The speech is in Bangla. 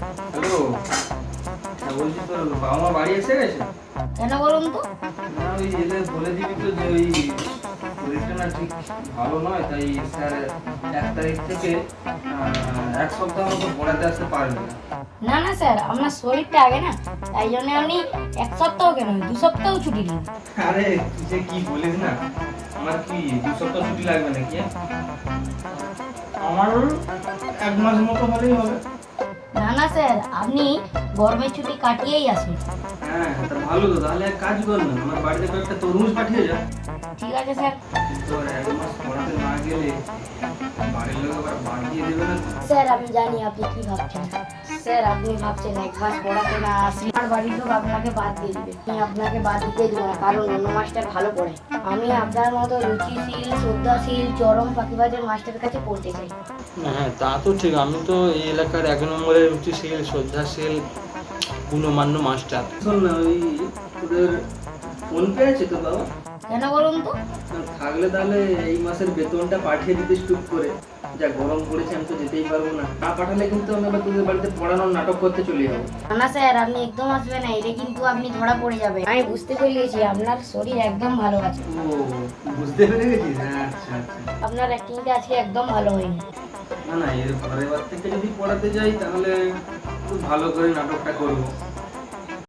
হ্যালো। হ্যাঁ বলছি তোর বাবা মা বাড়ি এসে গেছে? কেন বলুন তো? না ওই এদের বলে দিবি তো যে ওই শরীরটা না ঠিক ভালো নয় তাই স্যার এক তারিখ থেকে এক সপ্তাহ মতো পড়াতে আসতে পারবে না। না না স্যার আপনার শরীরটা আগে না তাই জন্য আপনি এক সপ্তাহ কেন দু সপ্তাহ ছুটি নিন আরে তুই যে কি বলিস না আমার কি দু সপ্তাহ ছুটি লাগবে নাকি? আমার এক মাস মতো হলেই হবে। না না স্যার আপনি গরমের ছুটি কাটিয়েই আসুন। হ্যাঁ তা ভালো তো তাহলে এক কাজ কর না আমার বাড়িতে কয়েকটা তরমুজ পাঠিয়ে যা ঠিক আছে স্যার। তোর এক মাস পড়াতে না গেলে বাড়ির লোক আবার বাড়িয়ে দেবে না তো। স্যার আমি জানি আপনি কি ভাবছেন। স্যার আপনি ভাবছেন এক মাস পড়াতে না আসলে আমার বাড়ির লোক আপনাকে বাদ দিয়ে দিবে। আমি আপনাকে বাদ দিতে দেবো না কারণ অন্য মাস্টার ভালো পড়ে। আমি আপনার মতো রুচিশীল শ্রদ্ধাশীল চরম ফাঁকিবাজের মাস্টারের কাছে পড়তে চাই। হ্যাঁ তা তো ঠিক। আমি তো এই এলাকার এক নম্বরের রুচিশীল শ্রদ্ধাশীল গুণমান্য মাস্টার। শোন না ওই তোদের ফোন পে আছে তো বাবা? কেন বলুন তো? থাকলে তাহলে এই মাসের বেতনটা পাঠিয়ে টুক করে। যা গরম পড়েছে আমি তো যেতেই পারব না। না পাঠালে কিন্তু আমি আবার তোদের বাড়িতে পড়ানোর নাটক করতে চলে যাব। না স্যার আপনি একদম আসবেন না এটা কিন্তু আপনি ধরা পড়ে যাবে আমি বুঝতে পেরে গেছি আপনার শরীর একদম ভালো আছে। ও বুঝতে পেরে গেছিস হ্যাঁ আচ্ছা আচ্ছা। আপনার অ্যাক্টিংটা আজকে একদম ভালো হয়নি। না না এর পরের বার থেকে যদি পড়াতে যাই তাহলে খুব ভালো করে নাটকটা করব।